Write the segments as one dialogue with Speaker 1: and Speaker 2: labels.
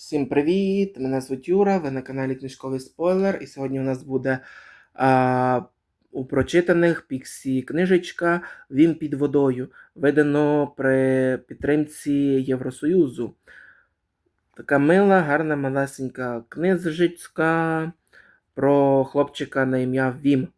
Speaker 1: Всім привіт! Мене звуть Юра, ви на каналі Книжковий Спойлер. І сьогодні у нас буде а, у прочитаних Піксі книжечка Він під водою, видано при підтримці Євросоюзу. Така мила, гарна, малесенька книжечка про хлопчика на ім'я Вім.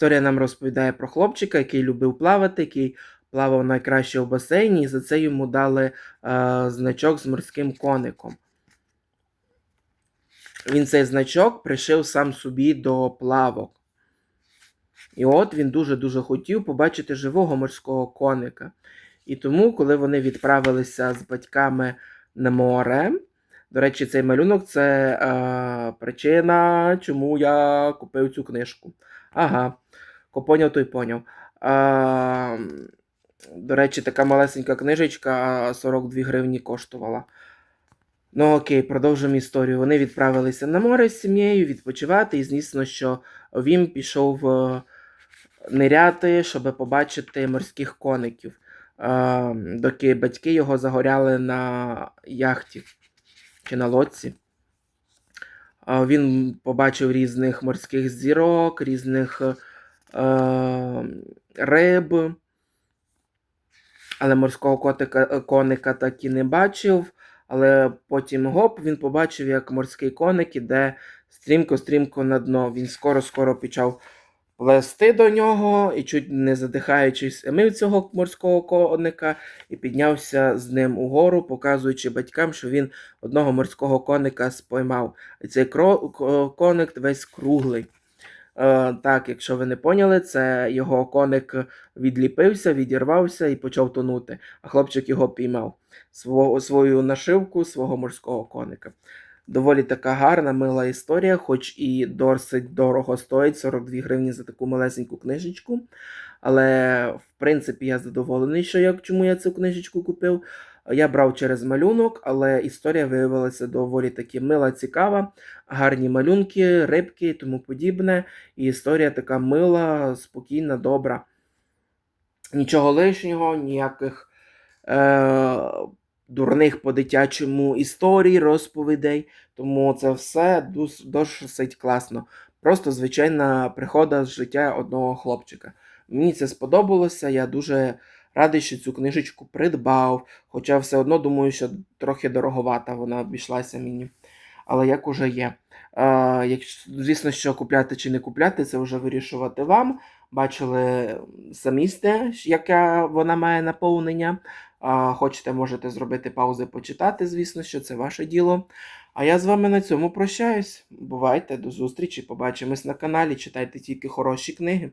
Speaker 1: Історія нам розповідає про хлопчика, який любив плавати, який плавав найкраще в басейні, і за це йому дали е, значок з морським коником. Він цей значок пришив сам собі до плавок. І от він дуже-дуже хотів побачити живого морського коника. І тому, коли вони відправилися з батьками на море, до речі, цей малюнок це е, причина, чому я купив цю книжку. Ага, поняв, той поняв. А, до речі, така малесенька книжечка 42 гривні коштувала. Ну окей, продовжимо історію. Вони відправилися на море з сім'єю відпочивати, і звісно, що він пішов е, ниряти, щоб побачити морських коників, доки батьки його загоряли на яхті чи на лодці. Він побачив різних морських зірок, різних е, риб, але морського котика, коника так і не бачив. Але потім гоп, він побачив, як морський коник іде стрімко-стрімко на дно. Він скоро-скоро почав плести до нього і, чуть не задихаючись, мив цього морського коника і піднявся з ним угору, показуючи батькам, що він одного морського коника споймав. І цей коник весь круглий. Е, так, якщо ви не поняли, це його коник відліпився, відірвався і почав тонути, а хлопчик його піймав свого, свою нашивку свого морського коника. Доволі така гарна, мила історія, хоч і досить дорого стоїть 42 гривні за таку малесеньку книжечку. Але, в принципі, я задоволений, що я, чому я цю книжечку купив. Я брав через малюнок, але історія виявилася доволі таки мила, цікава, гарні малюнки, рибки і тому подібне. І історія така мила, спокійна, добра. Нічого лишнього, ніяких е- дурних по-дитячому історій, розповідей. Тому це все досить класно. Просто звичайна прихода з життя одного хлопчика. Мені це сподобалося, я дуже радий, що цю книжечку придбав. Хоча все одно думаю, що трохи дороговата вона обійшлася мені. Але як уже є. Е, якщо, звісно, що купляти чи не купляти, це вже вирішувати вам. Бачили самі сте, яке вона має наповнення. Хочете, можете зробити паузи, почитати, звісно, що це ваше діло. А я з вами на цьому прощаюсь. Бувайте, до зустрічі, побачимось на каналі. Читайте тільки хороші книги.